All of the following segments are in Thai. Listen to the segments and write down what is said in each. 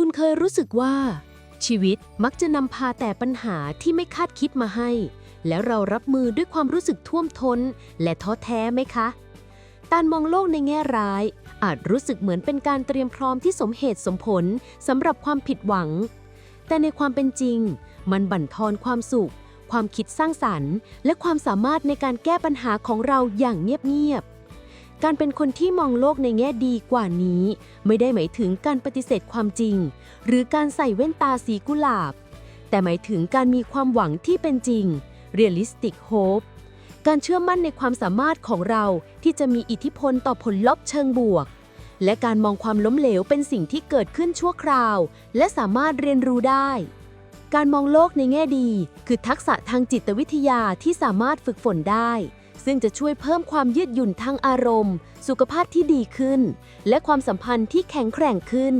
คุณเคยรู้สึกว่า ชีวิตมักจะนำพาแต่ปัญหาที่ไม่คาดคิดมาให้ แล้วเรารับมือด้วยความรู้สึกท่วมท้น และท้อแท้ไหมคะการมองโลกในแง่ร้าย อาจรู้สึกเหมือนเป็นการเตรียมพร้อมที่สมเหตุสมผลสำหรับความผิดหวัง แต่ในความเป็นจริง มันบั่นทอนความสุข ความคิดสร้างสรรค์ และความสามารถในการแก้ปัญหาของเราอย่างเงียบๆ การเป็นคนที่มองโลกในแง่ดีกว่านี้ ไม่ได้หมายถึงการปฏิเสธความจริง หรือการใส่แว่นตาสีกุหลาบ แต่หมายถึงการมีความหวังที่เป็นจริง realistic hope การเชื่อมั่นในความสามารถของเราที่จะมีอิทธิพลต่อผลลัพธ์เชิงบวก และการมองความล้มเหลวเป็นสิ่งที่เกิดขึ้นชั่วคราว และสามารถเรียนรู้ได้ การมองโลกในแง่ดี คือทักษะทางจิตวิทยาที่สามารถฝึกฝนได้ ซึ่งจะช่วยเพิ่มความยืดหยุ่นทางอารมณ์ สุขภาพที่ดีขึ้น และความสัมพันธ์ที่แข็งแกร่งขึ้น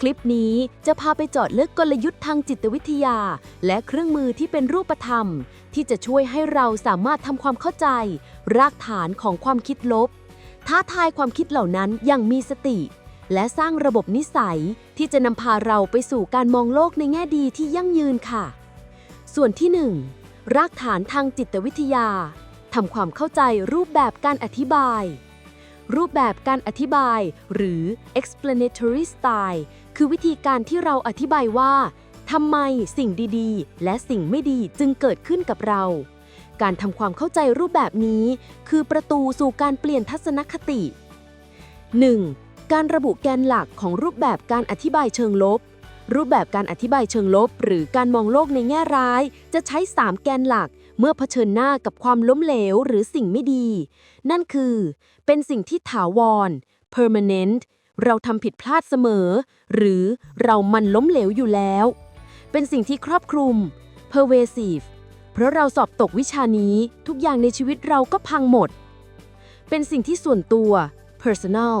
คลิปนี้จะพาไปเจาะลึกกลยุทธ์ทางจิตวิทยา และเครื่องมือที่เป็นรูปธรรม ที่จะช่วยให้เราสามารถทำความเข้าใจ รากฐานของความคิดลบ ท้าทายความคิดเหล่านั้นอย่างมีสติและสร้างระบบนิสัยที่จะนำพาเราไปสู่การมองโลกในแง่ดีที่ยั่งยืนค่ะ ส่วนที่ 1 รากฐานทางจิตวิทยา ทำความเข้าใจรูปแบบการอธิบาย รูปแบบการอธิบาย หรือ explanatory style คือวิธีการที่เราอธิบายว่าทำไมสิ่งดีๆ และสิ่งไม่ดีจึงเกิดขึ้นกับเรา การทำความเข้าใจรูปแบบนี้ คือประตูสู่การเปลี่ยนทัศนคติ 1. การระบุแกนหลักของรูปแบบการอธิบายเชิงลบ รูปแบบการอธิบายเชิงลบ หรือการมองโลกในแง่ร้าย จะใช้ 3 แกนหลัก เมื่อเผชิญหน้ากับความล้มเหลวหรือสิ่งไม่ดี นั่นคือ เป็นสิ่งที่ถาวร permanent เราทำผิดพลาดเสมอ หรือเรามันล้มเหลวอยู่แล้ว เป็นสิ่งที่ครอบคลุม pervasive เพราะเราสอบตกวิชานี้ทุกอย่างในชีวิตเราก็พังหมด เป็นสิ่งที่ส่วนตัว personal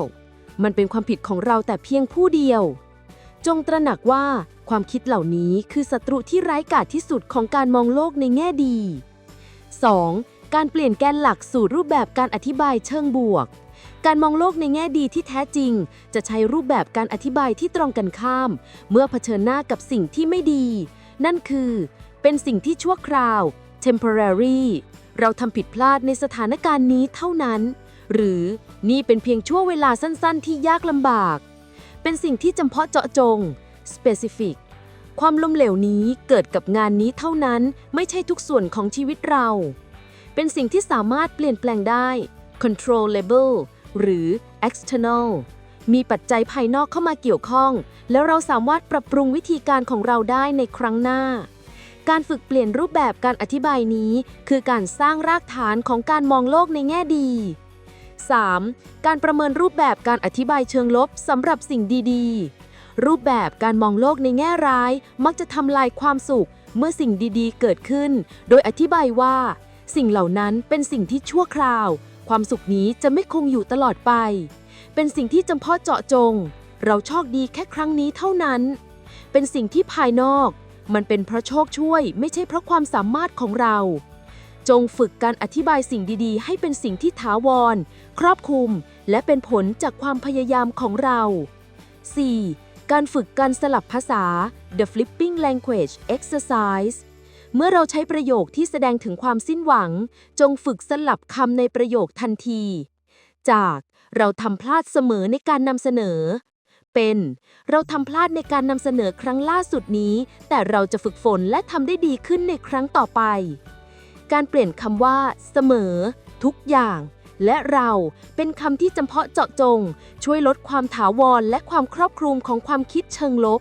มันเป็นความผิดของเราแต่เพียงผู้เดียว จงตระหนักว่า ความคิดเหล่านี้คือศัตรูที่ร้ายกาจที่สุดของการมองโลกในแง่ดี 2. การเปลี่ยนแกนหลักสู่รูปแบบการอธิบายเชิงบวก การมองโลกในแง่ดีที่แท้จริง จะใช้รูปแบบการอธิบายที่ตรงกันข้าม เมื่อเผชิญหน้ากับสิ่งที่ไม่ดี นั่นคือ เป็นสิ่งที่ชั่วคราว temporary เราทำผิดพลาดในสถานการณ์นี้เท่านั้น หรือนี่เป็นเพียงช่วงเวลาสั้นๆ ที่ยากลำบาก เป็นสิ่งที่จำเพาะเจาะจง specific ความล้มเหลวนี้เกิดกับงานนี้เท่านั้นไม่ใช่ทุกส่วนของชีวิตเรา เป็นสิ่งที่สามารถเปลี่ยนแปลงได้ controllable หรือ external มีปัจจัยภายนอกเข้ามาเกี่ยวข้อง แล้วเราสามารถปรับปรุงวิธีการของเราได้ในครั้งหน้า การฝึกเปลี่ยนรูปแบบการอธิบายนี้ คือการสร้างรากฐานของการมองโลกในแง่ดี 3. การประเมินรูปแบบการอธิบายเชิงลบสำหรับสิ่งดี ๆ รูปแบบการมองโลกในแง่ร้าย มักจะทำลายความสุข เมื่อสิ่งดีๆ เกิดขึ้น โดยอธิบายว่า สิ่งเหล่านั้นเป็นสิ่งที่ชั่วคราว ความสุขนี้จะไม่คงอยู่ตลอดไป เป็นสิ่งที่จำเพาะเจาะจง เราโชคดีแค่ครั้งนี้เท่านั้น เป็นสิ่งที่ภายนอก มันเป็นเพราะโชคช่วย ไม่ใช่เพราะความสามารถของเรา จงฝึกการอธิบายสิ่งดีๆ ให้เป็นสิ่งที่ถาวร ครอบคลุม และเป็นผลจากความพยายามของเรา 4. การฝึกการสลับภาษา the flipping language exercise เมื่อเราใช้ประโยคที่แสดงถึงความสิ้นหวัง จงฝึกสลับคำในประโยคทันที จากเราทำพลาดเสมอในการนำเสนอ เป็น เราทำพลาดในการนำเสนอครั้งล่าสุดนี้ แต่เราจะฝึกฝนและทำได้ดีขึ้นในครั้งต่อไป การเปลี่ยนคำว่า เสมอ ทุกอย่าง และเราเป็นคำที่จำเพาะเจาะจง ช่วยลดความถาวรและความครอบคลุมของความคิดเชิงลบ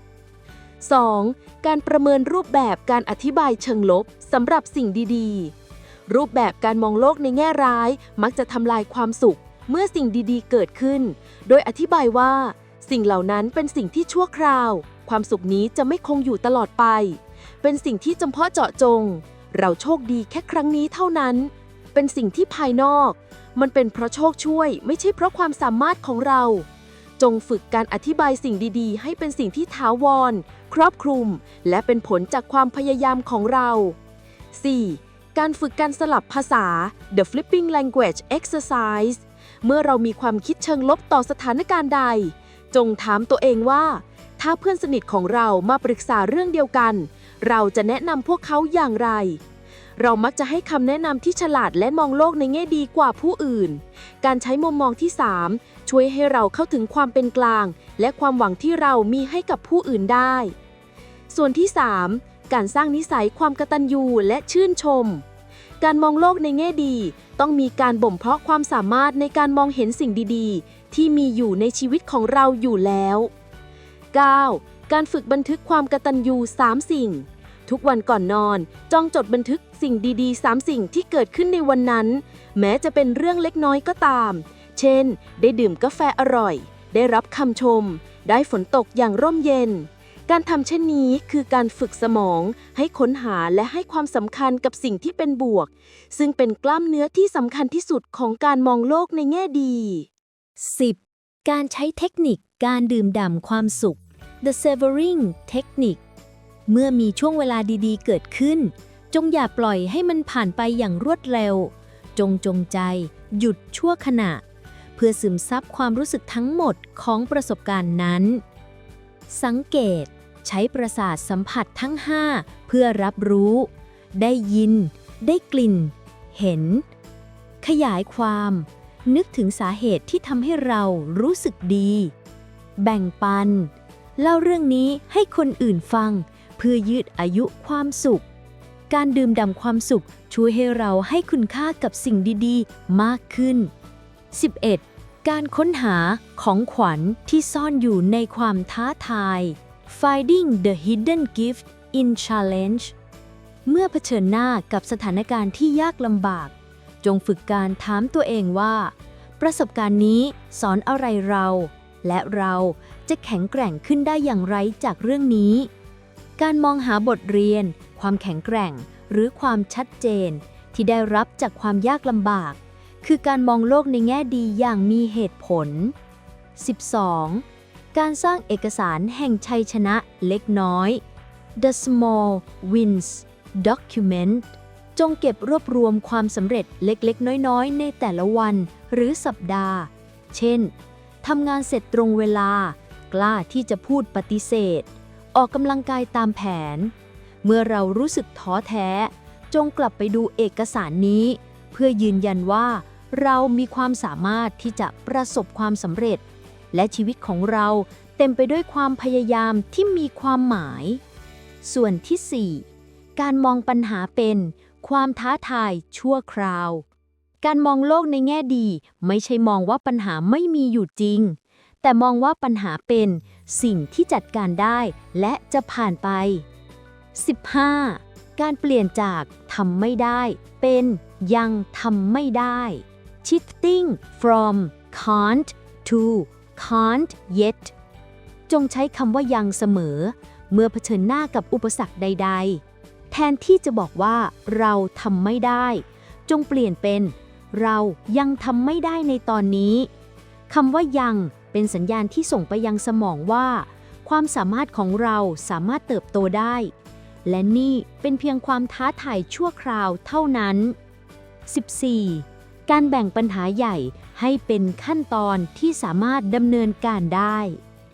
2. การประเมินรูปแบบการอธิบายเชิงลบสำหรับสิ่งดีๆ รูปแบบการมองโลกในแง่ร้าย มักจะทำลายความสุข เมื่อสิ่งดีๆ เกิดขึ้น โดยอธิบายว่า สิ่งเหล่านั้นเป็นสิ่งที่ชั่วคราว ความสุขนี้จะไม่คงอยู่ตลอดไป เป็นสิ่งที่จำเพาะเจาะจง เราโชคดีแค่ครั้งนี้เท่านั้น เป็นสิ่งที่ภายนอก มันเป็นเพราะโชคช่วย ไม่ใช่เพราะความสามารถของเรา จงฝึกการอธิบายสิ่งดีๆ ให้เป็นสิ่งที่ถาวร ครอบคลุม และเป็นผลจากความพยายามของเรา 4. การฝึกการสลับภาษา the flipping language exercise เมื่อเรามีความคิดเชิงลบต่อสถานการณ์ใด จงถามตัวเองว่า ถ้าเพื่อนสนิทของเรามาปรึกษาเรื่องเดียวกัน เราจะแนะนำพวกเขาอย่างไร เรามักจะให้คำแนะนำที่ฉลาดและมองโลกในแง่ดีกว่าผู้อื่น การใช้มุมมองที่ 3 ช่วยให้เราเข้าถึงความเป็นกลาง และความหวังที่เรามีให้กับผู้อื่นได้ ส่วนที่ 3 การสร้างนิสัยความกตัญญูและชื่นชม การมองโลกในแง่ดี ต้องมีการบ่มเพาะความสามารถในการมองเห็นสิ่งดีๆ ที่มีอยู่ในชีวิตของเราอยู่แล้ว 9. การฝึกบันทึกความกตัญญู3สิ่ง ทุกวันก่อนนอนจ้องจดบันทึกสิ่งดีๆ 3 สิ่งที่เกิดขึ้นในวันนั้น แม้จะเป็นเรื่องเล็กน้อยก็ตาม เช่น ได้ดื่มกาแฟอร่อย ได้รับคำชม ได้ฝนตกอย่างร่มเย็น การทำเช่นนี้คือการฝึกสมอง ให้ค้นหาและให้ความสำคัญกับสิ่งที่เป็นบวก ซึ่งเป็นกล้ามเนื้อที่สำคัญที่สุดของการมองโลกในแง่ดี 10. การใช้เทคนิคการดื่มด่ำความสุข The Savoring Technique เมื่อมีช่วงเวลาดีๆ เกิดขึ้น จงอย่าปล่อยให้มันผ่านไปอย่างรวดเร็ว จงจงใจ หยุดชั่วขณะ เพื่อซึมซับความรู้สึกทั้งหมดของประสบการณ์นั้น สังเกต ใช้ประสาทสัมผัสทั้ง 5 เพื่อรับรู้ ได้ยิน ได้กลิ่น เห็น ขยายความ นึกถึงสาเหตุที่ทำให้เรารู้สึกดี แบ่งปัน เล่าเรื่องนี้ให้คนอื่นฟัง เพื่อยืดอายุความสุข การดื่มด่ำความสุขช่วยให้เราให้คุณค่ากับสิ่งดีๆ มากขึ้น 11. การค้นหาของขวัญที่ซ่อนอยู่ในความท้าทาย Finding the hidden gift in challenge เมื่อเผชิญหน้ากับสถานการณ์ที่ยากลำบาก จงฝึกการถามตัวเองว่า ประสบการณ์นี้สอนอะไรเรา และเราจะแข็งแกร่งขึ้นได้อย่างไรจากเรื่องนี้ การมองหาบทเรียน ความแข็งแกร่ง หรือความชัดเจน ที่ได้รับจากความยากลำบาก คือการมองโลกในแง่ดีอย่างมีเหตุผล 12. การสร้างเอกสารแห่งชัยชนะเล็กน้อย The Small Wins Document จงเก็บรวบรวมความสำเร็จเล็กๆ น้อยๆ ในแต่ละวันหรือสัปดาห์ เช่น ทำงานเสร็จตรงเวลา กล้าที่จะพูดปฏิเสธ ออกกำลังกายตามแผน เมื่อเรารู้สึกท้อแท้ จงกลับไปดูเอกสารนี้ เพื่อยืนยันว่า เรามีความสามารถที่จะประสบความสำเร็จ และชีวิตของเราเต็มไปด้วยความพยายามที่มีความหมาย ส่วนที่ 4 การมองปัญหาเป็นความท้าทายชั่วคราว การมองโลกในแง่ดี ไม่ใช่มองว่าปัญหาไม่มีอยู่จริง แต่มองว่าปัญหาเป็น สิ่งที่จัดการได้และจะผ่านไป 15. การเปลี่ยนจากทำไม่ได้ เป็นยังทำไม่ได้ shifting from can't to can't yet จงใช้คำว่ายังเสมอ เมื่อเผชิญหน้ากับอุปสรรคใด ๆ แทนที่จะบอกว่าเราทำไม่ได้ จงเปลี่ยนเป็น เรายังทำไม่ได้ในตอนนี้คำว่ายัง เป็นสัญญาณที่ส่งไปยังสมองว่า ความสามารถของเราสามารถเติบโตได้ และนี่เป็นเพียงความท้าทายชั่วคราวเท่านั้น 14. การแบ่งปัญหาใหญ่ให้เป็นขั้นตอนที่สามารถดำเนินการได้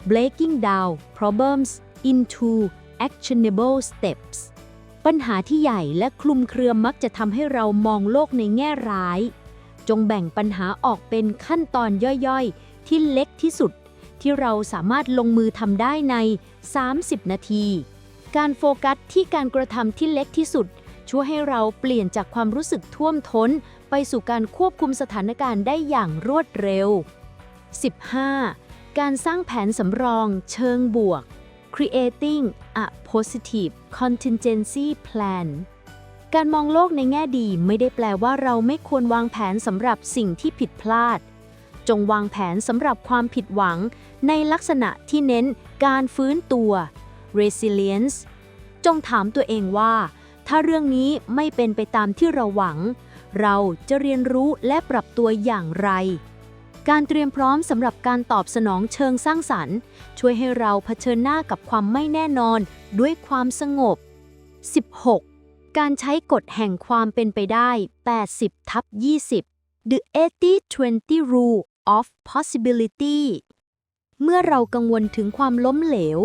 breaking down problems into actionable steps ปัญหาที่ใหญ่และคลุมเครือมักจะทำให้เรามองโลกในแง่ร้าย จงแบ่งปัญหาออกเป็นขั้นตอนย่อยๆ ที่เล็กที่สุด ที่เราสามารถลงมือทำได้ใน 30 นาที การโฟกัสที่การกระทำที่เล็กที่สุด ช่วยให้เราเปลี่ยนจากความรู้สึกท่วมท้น ไปสู่การควบคุมสถานการณ์ได้อย่างรวดเร็ว 15. การสร้างแผนสำรองเชิงบวก creating a positive contingency plan การมองโลกในแง่ดีไม่ได้แปลว่าเราไม่ควรวางแผนสำหรับสิ่งที่ผิดพลาด จงวางแผนสำหรับความผิดหวัง ในลักษณะที่เน้นการฟื้นตัว resilience จงถามตัวเองว่า ถ้าเรื่องนี้ไม่เป็นไปตามที่เราหวัง เราจะเรียนรู้และปรับตัวอย่างไร การเตรียมพร้อมสำหรับการตอบสนองเชิงสร้างสรรค์ ช่วยให้เราเผชิญหน้ากับความไม่แน่นอนด้วยความสงบ 16. การใช้กฎแห่งความเป็นไปได้ 80ทับ20 The 80-20 Rule of Possibility เมื่อเรากังวลถึงความล้มเหลว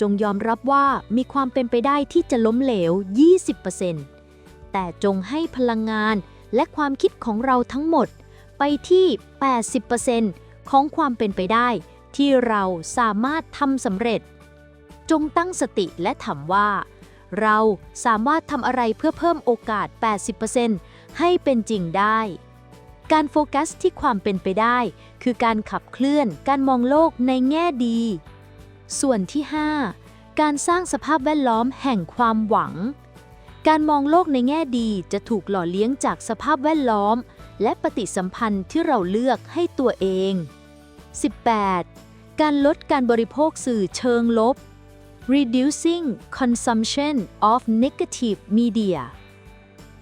จงยอมรับว่ามีความเป็นไปได้ที่จะล้มเหลว 20%แต่จงให้พลังงานและความคิดของเราทั้งหมด ไปที่ 80%ของความเป็นไปได้ที่เราสามารถทำสำเร็จ จงตั้งสติและถามว่า เราสามารถทำอะไรเพื่อเพิ่มโอกาส 80%ให้เป็นจริงได้ การโฟกัสที่ความเป็นไปได้ คือการขับเคลื่อนการมองโลกในแง่ดี ส่วนที่ 5 การสร้างสภาพแวดล้อมแห่งความหวัง การมองโลกในแง่ดีจะถูกหล่อเลี้ยงจากสภาพแวดล้อม และปฏิสัมพันธ์ที่เราเลือกให้ตัวเอง 18. การลดการบริโภคสื่อเชิงลบ reducing consumption of negative media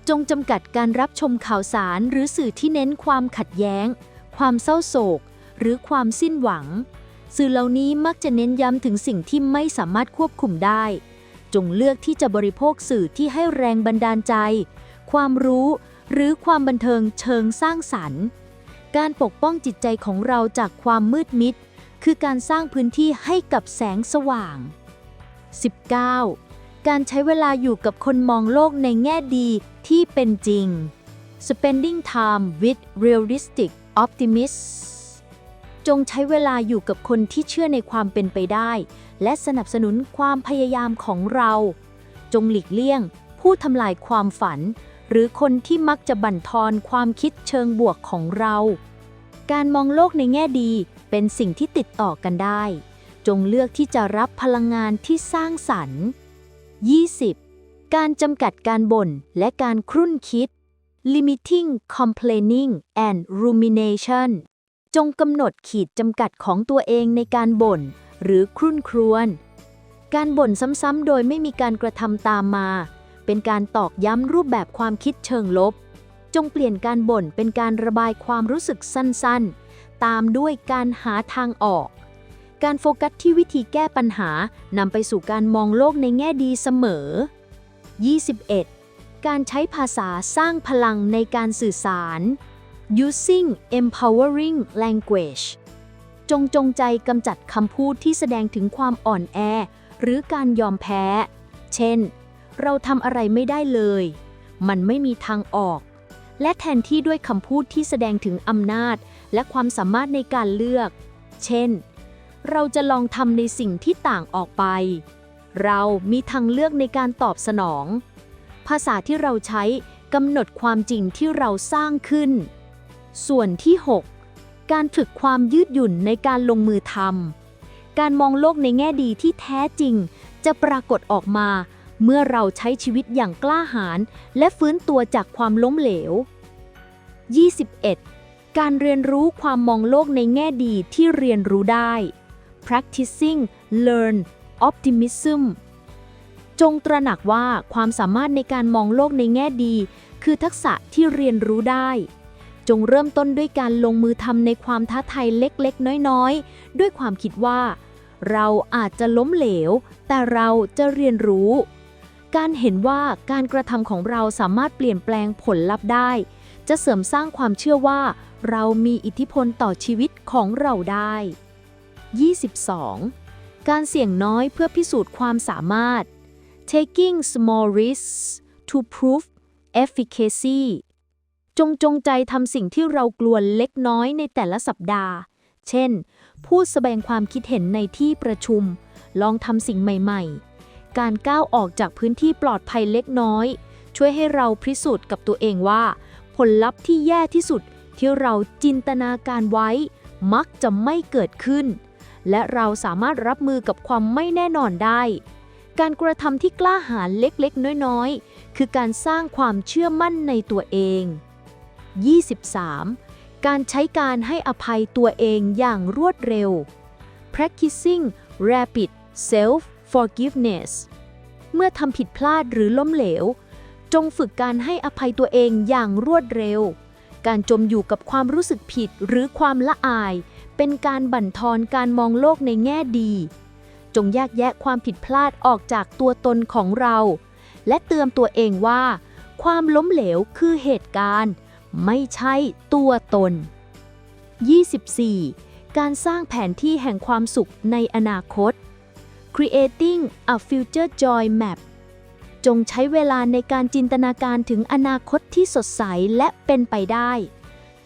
จงจำกัดการรับชมข่าวสารหรือสื่อที่เน้นความขัดแย้ง ความเศร้าโศก หรือความสิ้นหวัง สื่อเหล่านี้มักจะเน้นย้ำถึงสิ่งที่ไม่สามารถควบคุมได้ จงเลือกที่จะบริโภคสื่อที่ให้แรงบันดาลใจ ความรู้ หรือความบันเทิงเชิงสร้างสรรค์ การปกป้องจิตใจของเราจากความมืดมิด คือการสร้างพื้นที่ให้กับแสงสว่าง 19. การใช้เวลาอยู่กับคนมองโลกในแง่ดีที่เป็นจริง spending time with realistic optimists จงใช้เวลาอยู่กับคนที่เชื่อในความเป็นไปได้ และสนับสนุนความพยายามของเรา จงหลีกเลี่ยง ผู้ทำลายความฝัน หรือคนที่มักจะบั่นทอนความคิดเชิงบวกของเรา การมองโลกในแง่ดีเป็นสิ่งที่ติดต่อกันได้ จงเลือกที่จะรับพลังงานที่สร้างสรรค์ 20. การจำกัดการบ่นและการครุ่นคิด limiting complaining and rumination จงกำหนดขีดจำกัดของตัวเองในการบ่น หรือครุ่นครวญ การบ่นซ้ำๆโดยไม่มีการกระทำตามมา เป็นการตอกย้ำรูปแบบความคิดเชิงลบ จงเปลี่ยนการบ่นเป็นการระบายความรู้สึกสั้นๆ ตามด้วยการหาทางออก การโฟกัสที่วิธีแก้ปัญหานำไปสู่การมองโลกในแง่ดีเสมอ 21. การใช้ภาษาสร้างพลังในการสื่อสาร using empowering language จงจงใจกำจัดคำพูดที่แสดงถึงความอ่อนแอ หรือการยอมแพ้ เช่น เราทำอะไรไม่ได้เลย มันไม่มีทางออก และแทนที่ด้วยคำพูดที่แสดงถึงอำนาจ และความสามารถในการเลือก เช่น เราจะลองทำในสิ่งที่ต่างออกไป เรามีทางเลือกในการตอบสนอง ภาษาที่เราใช้กำหนดความจริงที่เราสร้างขึ้น ส่วนที่ 6 การฝึกความยืดหยุ่นในการลงมือทำการมองโลกในแง่ดีที่แท้จริง จะปรากฏออกมา เมื่อเราใช้ชีวิตอย่างกล้าหาญและฟื้นตัวจากความล้มเหลว 21. การเรียนรู้ความมองโลกในแง่ดีที่เรียนรู้ได้ practicing learn optimism จงตระหนักว่าความสามารถในการมองโลกในแง่ดี คือทักษะที่เรียนรู้ได้ จงเริ่มต้นด้วยการลงมือทำในความท้าทายเล็กๆ น้อยๆ ด้วยความคิดว่า เราอาจจะล้มเหลว แต่เราจะเรียนรู้ การเห็นว่าการกระทำของเราสามารถเปลี่ยนแปลงผลลัพธ์ได้ จะเสริมสร้างความเชื่อว่า เรามีอิทธิพลต่อชีวิตของเราได้ 22. การเสี่ยงน้อยเพื่อพิสูจน์ความสามารถ taking small risks to prove efficacy จงจงใจทำสิ่งที่เรากลัวเล็กน้อยในแต่ละสัปดาห์ เช่น พูดแสดงความคิดเห็นในที่ประชุม ลองทำสิ่งใหม่ๆ การก้าวออกจากพื้นที่ปลอดภัยเล็กน้อย ช่วยให้เราพิสูจน์กับตัวเองว่า ผลลัพธ์ที่แย่ที่สุดที่เราจินตนาการไว้ มักจะไม่เกิดขึ้น และเราสามารถรับมือกับความไม่แน่นอนได้ การกระทำที่กล้าหาญเล็กๆ น้อยๆ คือการสร้างความเชื่อมั่นในตัวเอง 23. การใช้การให้อภัยตัวเองอย่างรวดเร็ว practicing rapid self forgiveness เมื่อทำผิดพลาดหรือล้มเหลว จงฝึกการให้อภัยตัวเองอย่างรวดเร็ว การจมอยู่กับความรู้สึกผิดหรือความละอาย เป็นการบั่นทอนการมองโลกในแง่ดี จงแยกแยะความผิดพลาดออกจากตัวตนของเรา และเตือนตัวเองว่า ความล้มเหลวคือเหตุการณ์ ไม่ใช่ตัวตน 24. การสร้างแผนที่แห่งความสุขในอนาคต creating a future joy map จงใช้เวลาในการจินตนาการถึงอนาคตที่สดใสและเป็นไปได้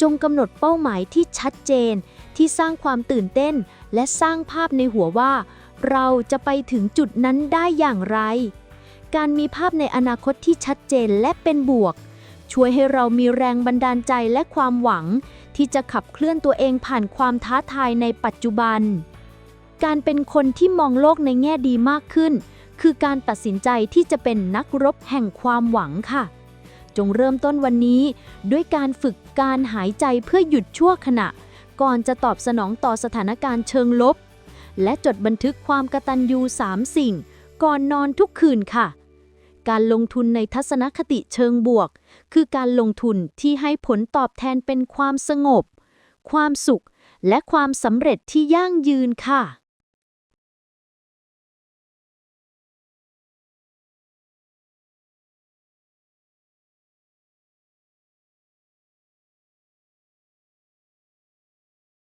จงกำหนดเป้าหมายที่ชัดเจน ที่สร้างความตื่นเต้น และสร้างภาพในหัวว่า เราจะไปถึงจุดนั้นได้อย่างไร การมีภาพในอนาคตที่ชัดเจนและเป็นบวก ช่วยให้เรามีแรงบันดาลใจและความหวัง ที่จะขับเคลื่อนตัวเองผ่านความท้าทายในปัจจุบัน การเป็นคนที่มองโลกในแง่ดีมากขึ้น คือการตัดสินใจที่จะเป็นนักรบแห่งความหวังค่ะ จงเริ่มต้นวันนี้ ด้วยการฝึกการหายใจเพื่อหยุดชั่วขณะ ก่อนจะตอบสนองต่อสถานการณ์เชิงลบ และจดบันทึกความกตัญญูสามสิ่ง ก่อนนอนทุกคืนค่ะ การลงทุนในทัศนคติเชิงบวก คือการลงทุนที่ให้ผลตอบแทนเป็นความสงบ ความสุข และความสำเร็จที่ยั่งยืนค่ะ